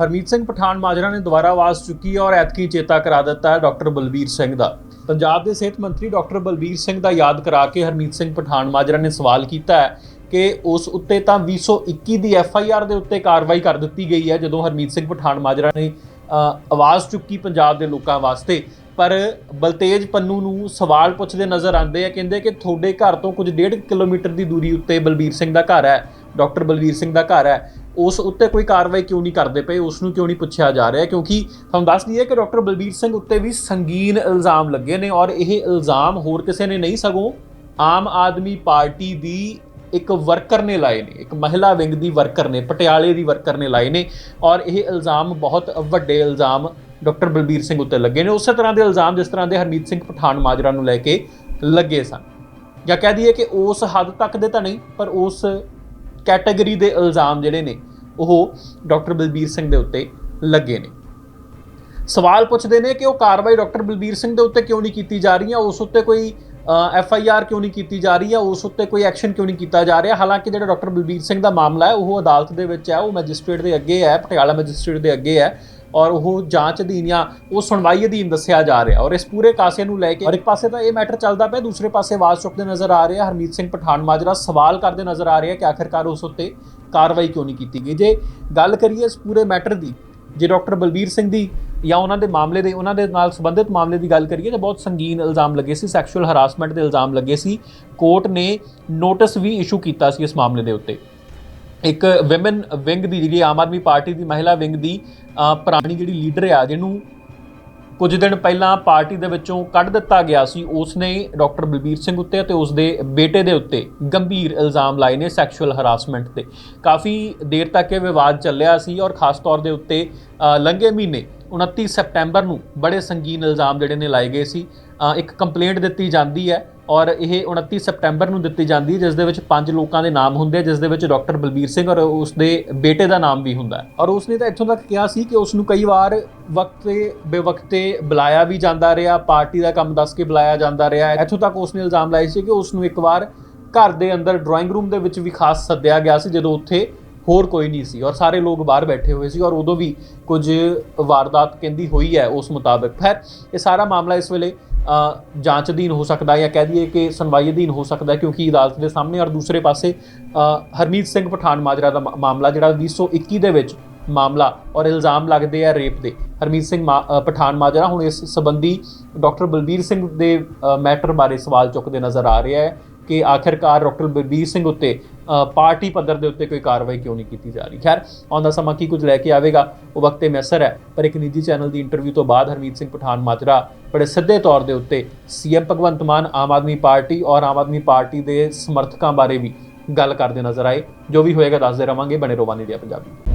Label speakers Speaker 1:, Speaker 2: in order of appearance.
Speaker 1: ਹਰਮੀਤ ਸਿੰਘ ਪਠਾਨ ਮਾਜਰਾ ਨੇ ਦੁਬਾਰਾ ਆਵਾਜ਼ ਚੁੱਕੀ ਹੈ ਔਰ ਐਤਕੀ ਚੇਤਾ ਕਰਾ ਦਿੱਤਾ ਹੈ ਡਾਕਟਰ ਬਲਬੀਰ ਸਿੰਘ ਦਾ। ਪੰਜਾਬ ਦੇ ਸਿਹਤ ਮੰਤਰੀ ਡਾਕਟਰ ਬਲਬੀਰ ਸਿੰਘ ਦਾ ਯਾਦ ਕਰਾ ਕੇ ਹਰਮੀਤ ਸਿੰਘ ਪਠਾਨ ਮਾਜਰਾ ਨੇ ਸਵਾਲ ਕੀਤਾ ਹੈ ਕਿ ਉਸ ਉੱਤੇ ਤਾਂ 221 ਦੀ ਐਫ ਆਈ ਆਰ ਦੇ ਉੱਤੇ ਕਾਰਵਾਈ ਕਰ ਦਿੱਤੀ ਗਈ ਹੈ ਜਦੋਂ ਹਰਮੀਤ ਸਿੰਘ ਪਠਾਨ ਮਾਜਰਾ ਨੇ ਆਵਾਜ਼ ਚੁੱਕੀ ਪੰਜਾਬ ਦੇ ਲੋਕਾਂ ਵਾਸਤੇ। ਪਰ ਬਲਤੇਜ ਪੰਨੂ ਨੂੰ ਸਵਾਲ ਪੁੱਛਦੇ ਨਜ਼ਰ ਆਉਂਦੇ ਆ, ਕਹਿੰਦੇ ਕਿ ਤੁਹਾਡੇ ਘਰ ਤੋਂ ਕੁਝ 1.5 ਕਿਲੋਮੀਟਰ ਦੀ ਦੂਰੀ ਉੱਤੇ ਬਲਬੀਰ ਸਿੰਘ ਦਾ ਘਰ ਹੈ, ਡਾਕਟਰ ਬਲਬੀਰ ਸਿੰਘ ਦਾ ਘਰ ਹੈ। ਉਸ ਉੱਤੇ ਕੋਈ ਕਾਰਵਾਈ ਕਿਉਂ ਨਹੀਂ ਕਰਦੇ ਪਏ? ਉਸ ਨੂੰ ਕਿਉਂ ਨਹੀਂ ਪੁੱਛਿਆ ਜਾ ਰਿਹਾ? ਕਿਉਂਕਿ ਤੁਹਾਨੂੰ ਦੱਸ ਦਈਏ ਕਿ ਡਾਕਟਰ ਬਲਬੀਰ ਸਿੰਘ ਉੱਤੇ ਵੀ ਸੰਗੀਨ ਇਲਜ਼ਾਮ ਲੱਗੇ ਨੇ ਔਰ ਇਹ ਇਲਜ਼ਾਮ ਹੋਰ ਕਿਸੇ ਨੇ ਨਹੀਂ ਸਗੋਂ ਆਮ ਆਦਮੀ ਪਾਰਟੀ ਦੀ ਇੱਕ ਵਰਕਰ ਨੇ ਲਾਏ ਨੇ, ਇੱਕ ਮਹਿਲਾ ਵਿੰਗ ਦੀ ਵਰਕਰ ਨੇ, ਪਟਿਆਲੇ ਦੀ ਵਰਕਰ ਨੇ ਲਾਏ ਨੇ ਔਰ ਇਹ ਇਲਜ਼ਾਮ ਬਹੁਤ ਵੱਡੇ ਇਲਜ਼ਾਮ ਡਾਕਟਰ ਬਲਬੀਰ ਸਿੰਘ ਉੱਤੇ ਲੱਗੇ ਨੇ। ਉਸੇ ਤਰ੍ਹਾਂ ਦੇ ਇਲਜ਼ਾਮ ਜਿਸ ਤਰ੍ਹਾਂ ਦੇ ਹਰਮੀਤ ਸਿੰਘ ਪਠਾਨ ਮਾਜਰਾ ਨੂੰ ਲੈ ਕੇ ਲੱਗੇ ਸਨ। ਜਾਂ ਕਹਿ ਦਈਏ ਕਿ ਉਸ ਹੱਦ ਤੱਕ ਦੇ ਤਾਂ ਨਹੀਂ, ਪਰ ਉਸ ਕੈਟਾਗਰੀ ਦੇ ਇਲਜ਼ਾਮ ਜਿਹੜੇ ਨੇ ਉਹ ਡਾਕਟਰ ਬਲਬੀਰ ਸਿੰਘ ਦੇ ਉੱਤੇ ਲੱਗੇ ਨੇ। ਸਵਾਲ ਪੁੱਛਦੇ ਨੇ ਕਿ ਉਹ ਕਾਰਵਾਈ ਡਾਕਟਰ ਬਲਬੀਰ ਸਿੰਘ ਦੇ ਉੱਤੇ ਕਿਉਂ ਨਹੀਂ ਕੀਤੀ ਜਾ ਰਹੀ ਹੈ? ਉਸ ਉੱਤੇ ਕੋਈ ਐਫ ਆਈ ਆਰ ਕਿਉਂ ਨਹੀਂ ਕੀਤੀ ਜਾ ਰਹੀ ਹੈ? ਉਸ ਉੱਤੇ ਕੋਈ ਐਕਸ਼ਨ ਕਿਉਂ ਨਹੀਂ ਕੀਤਾ ਜਾ ਰਿਹਾ? ਹਾਲਾਂਕਿ ਜਿਹੜਾ ਡਾਕਟਰ ਬਲਬੀਰ ਸਿੰਘ ਦਾ ਮਾਮਲਾ ਹੈ, ਉਹ ਅਦਾਲਤ ਦੇ ਵਿੱਚ ਹੈ, ਉਹ ਮੈਜਿਸਟ੍ਰੇਟ ਦੇ ਅੱਗੇ ਹੈ, ਪਟਿਆਲਾ ਮੈਜਿਸਟ੍ਰੇਟ ਦੇ ਅੱਗੇ ਹੈ। ਔਰ ਉਹ ਜਾਂਚ ਅਧੀਨ ਜਾਂ ਉਹ ਸੁਣਵਾਈ ਅਧੀਨ ਦੱਸਿਆ ਜਾ ਰਿਹਾ। ਔਰ ਇਸ ਪੂਰੇ ਕਾਸੇ ਨੂੰ ਲੈ ਕੇ ਔਰ ਇੱਕ ਪਾਸੇ ਤਾਂ ਇਹ ਮੈਟਰ ਚੱਲਦਾ ਪਿਆ। ਦੂਸਰੇ ਪਾਸੇ ਆਵਾਜ਼ ਚੁੱਕਦੇ ਨਜ਼ਰ ਆ ਰਹੇ ਆ। ਹਰਮੀਤ ਸਿੰਘ ਪਠਾਨ ਮਾਜਰਾ ਸਵਾਲ ਕਰਦੇ ਨਜ਼ਰ ਆ ਰਹੇ ਆ ਕਿ ਆਖਿਰਕਾਰ ਉਸ ਉੱਤੇ ਕਾਰਵਾਈ ਕਿਉਂ ਨਹੀਂ ਕੀਤੀ ਗਈ। ਜੇ ਗੱਲ ਕਰੀਏ ਇਸ ਪੂਰੇ ਮੈਟਰ ਦੀ, ਜੇ ਡਾਕਟਰ ਬਲਬੀਰ ਸਿੰਘ ਦੀ ਜਾਂ ਉਹਨਾਂ ਦੇ ਮਾਮਲੇ ਦੇ, ਉਹਨਾਂ ਦੇ ਨਾਲ ਸੰਬੰਧਿਤ ਮਾਮਲੇ ਦੀ ਗੱਲ ਕਰੀਏ ਤਾਂ ਬਹੁਤ ਸੰਗੀਨ ਇਲਜ਼ਾਮ ਲੱਗੇ ਸੀ ਸੈਕਸ਼ੂਅਲ ਹਰਾਸਮੈਂਟ ਦੇ ਇਲਜ਼ਾਮ ਲੱਗੇ ਸੀ। ਕੋਰਟ ਨੇ ਨੋਟਿਸ ਵੀ ਇਸ਼ੂ ਕੀਤਾ ਸੀ ਇਸ ਮਾਮਲੇ ਦੇ ਉੱਤੇ। ਇੱਕ ਔਮਨ ਵਿੰਗ ਦੀ ਜਿਹੜੀ ਆਮ ਆਦਮੀ ਪਾਰਟੀ ਦੀ ਮਹਿਲਾ ਵਿੰਗ ਦੀ ਪੁਰਾਣੀ ਜਿਹੜੀ ਲੀਡਰ ਆ, ਜਿਹਨੂੰ ਕੁਝ ਦਿਨ ਪਹਿਲਾਂ ਪਾਰਟੀ ਦੇ ਵਿੱਚੋਂ ਕੱਢ ਦਿੱਤਾ ਗਿਆ ਸੀ ਉਸ ਨੇ ਡਾਕਟਰ ਬਲਬੀਰ ਸਿੰਘ ਉੱਤੇ ਅਤੇ ਉਸਦੇ ਬੇਟੇ ਦੇ ਉੱਤੇ ਗੰਭੀਰ ਇਲਜ਼ਾਮ ਲਾਏ ਨੇ ਸੈਕਸ਼ੂਅਲ ਹਰਾਸਮੈਂਟ ਤੇ। ਕਾਫੀ ਦੇਰ ਤੱਕ ਇਹ ਵਿਵਾਦ ਚੱਲਿਆ ਸੀ ਔਰ ਖਾਸ ਤੌਰ ਦੇ ਉੱਤੇ ਲੰਘੇ ਮਹੀਨੇ 29 ਸਪਟੈਂਬਰ ਨੂੰ ਬੜੇ ਸੰਗੀਨ ਇਲਜ਼ਾਮ ਜਿਹੜੇ ਨੇ ਲਾਏ ਗਏ ਸੀ। ਇੱਕ ਕੰਪਲੇਂਟ ਦਿੱਤੀ ਜਾਂਦੀ ਹੈ ਔਰ ਇਹ 29 ਸਪਟੈਂਬਰ ਨੂੰ ਦਿੱਤੀ ਜਾਂਦੀ ਹੈ, ਜਿਸ ਦੇ ਵਿੱਚ ਪੰਜ ਲੋਕਾਂ ਦੇ ਨਾਮ ਹੁੰਦੇ ਆ, ਜਿਸ ਦੇ ਵਿੱਚ ਡਾਕਟਰ ਬਲਬੀਰ ਸਿੰਘ ਔਰ ਉਸ ਦੇ ਬੇਟੇ ਦਾ ਨਾਮ ਵੀ ਹੁੰਦਾ ਔਰ ਉਸ ਨੇ ਤਾਂ ਇੱਥੋਂ ਤੱਕ ਕਿਹਾ ਸੀ ਕਿ ਉਸ ਨੂੰ ਕਈ ਵਾਰ ਵਕਤ ਤੇ ਬੇਵਕਤੇ ਬੁਲਾਇਆ ਵੀ ਜਾਂਦਾ ਰਿਹਾ, ਪਾਰਟੀ ਦਾ ਕੰਮ ਦੱਸ ਕੇ ਬੁਲਾਇਆ ਜਾਂਦਾ ਰਿਹਾ। ਇੱਥੋਂ ਤੱਕ ਉਸ ਨੇ ਇਲਜ਼ਾਮ ਲਾਏ ਸੀ ਕਿ ਉਸ ਨੂੰ ਇੱਕ ਵਾਰ ਘਰ ਦੇ ਅੰਦਰ ਡਰਾਇੰਗ ਰੂਮ ਦੇ ਵਿੱਚ ਵੀ ਖਾਸ ਸੱਦਿਆ ਗਿਆ ਸੀ, ਜਦੋਂ ਉੱਥੇ ਹੋਰ ਕੋਈ ਨਹੀਂ ਸੀ ਔਰ ਸਾਰੇ ਲੋਕ ਬਾਹਰ ਬੈਠੇ ਹੋਏ ਸੀ ਔਰ ਉਦੋਂ ਵੀ ਕੁਝ ਵਾਰਦਾਤ ਕਹਿੰਦੀ ਹੋਈ ਹੈ ਉਸ ਮੁਤਾਬਕ। ਫਿਰ ਇਹ ਸਾਰਾ ਮਾਮਲਾ ਇਸ ਵੇਲੇ ਜਾਂਚ ਅਧੀਨ ਹੋ ਸਕਦਾ ਹੈ ਜਾਂ ਕਹਿ ਦਈਏ ਕਿ ਸੁਣਵਾਈ ਅਧੀਨ ਹੋ ਸਕਦਾ ਹੈ ਕਿਉਂਕਿ ਅਦਾਲਤ ਦੇ ਸਾਹਮਣੇ ਔਰ ਦੂਸਰੇ ਪਾਸੇ ਹਰਮੀਤ ਸਿੰਘ ਪਠਾਨ ਮਾਜਰਾ ਦਾ ਮਾਮਲਾ ਜਿਹੜਾ 2021 ਦੇ ਵਿੱਚ ਮਾਮਲਾ ਔਰ ਇਲਜ਼ਾਮ ਲੱਗਦੇ ਆ ਰੇਪ ਦੇ। ਹਰਮੀਤ ਸਿੰਘ ਮਾ- ਅ, ਪਠਾਨ ਮਾਜਰਾ ਹੁਣ ਇਸ ਸੰਬੰਧੀ ਡਾਕਟਰ ਬਲਬੀਰ ਸਿੰਘ ਦੇ ਮੈਟਰ ਬਾਰੇ ਸਵਾਲ ਚੁੱਕਦੇ ਨਜ਼ਰ ਆ ਰਿਹਾ ਹੈ ਕਿ ਆਖਿਰਕਾਰ ਡਾਕਟਰ ਬਲਬੀਰ ਸਿੰਘ ਉੱਤੇ ਪਾਰਟੀ ਪੱਧਰ ਦੇ ਉੱਤੇ ਕੋਈ ਕਾਰਵਾਈ ਕਿਉਂ ਨਹੀਂ ਕੀਤੀ ਜਾ ਰਹੀ? ਖੈਰ ਆਉਂਦਾ ਸਮਾਂ ਕੀ ਕੁਝ ਲੈ ਕੇ ਆਵੇਗਾ ਉਹ ਵਕਤ ਤੇ ਮੈਸਰ ਹੈ ਪਰ ਇੱਕ ਨਿੱਜੀ ਚੈਨਲ ਦੀ ਇੰਟਰਵਿਊ ਤੋਂ ਬਾਅਦ ਹਰਮੀਤ ਸਿੰਘ ਪਠਾਨ ਮਾਜਰਾ ਬੜੇ ਸਿੱਧੇ ਤੌਰ ਦੇ ਉੱਤੇ ਸੀਐਮ ਭਗਵੰਤ ਮਾਨ ਆਮ ਆਦਮੀ ਪਾਰਟੀ ਔਰ ਆਮ ਆਦਮੀ ਪਾਰਟੀ ਦੇ ਸਮਰਥਕਾਂ ਬਾਰੇ ਵੀ ਗੱਲ ਕਰਦੇ ਨਜ਼ਰ ਆਏ। ਜੋ ਵੀ ਹੋਏਗਾ ਦੱਸਦੇ ਰਵਾਂਗੇ। ਬਣੇ ਰੋਵਾਨੀ ਦੀ ਪੰਜਾਬੀ।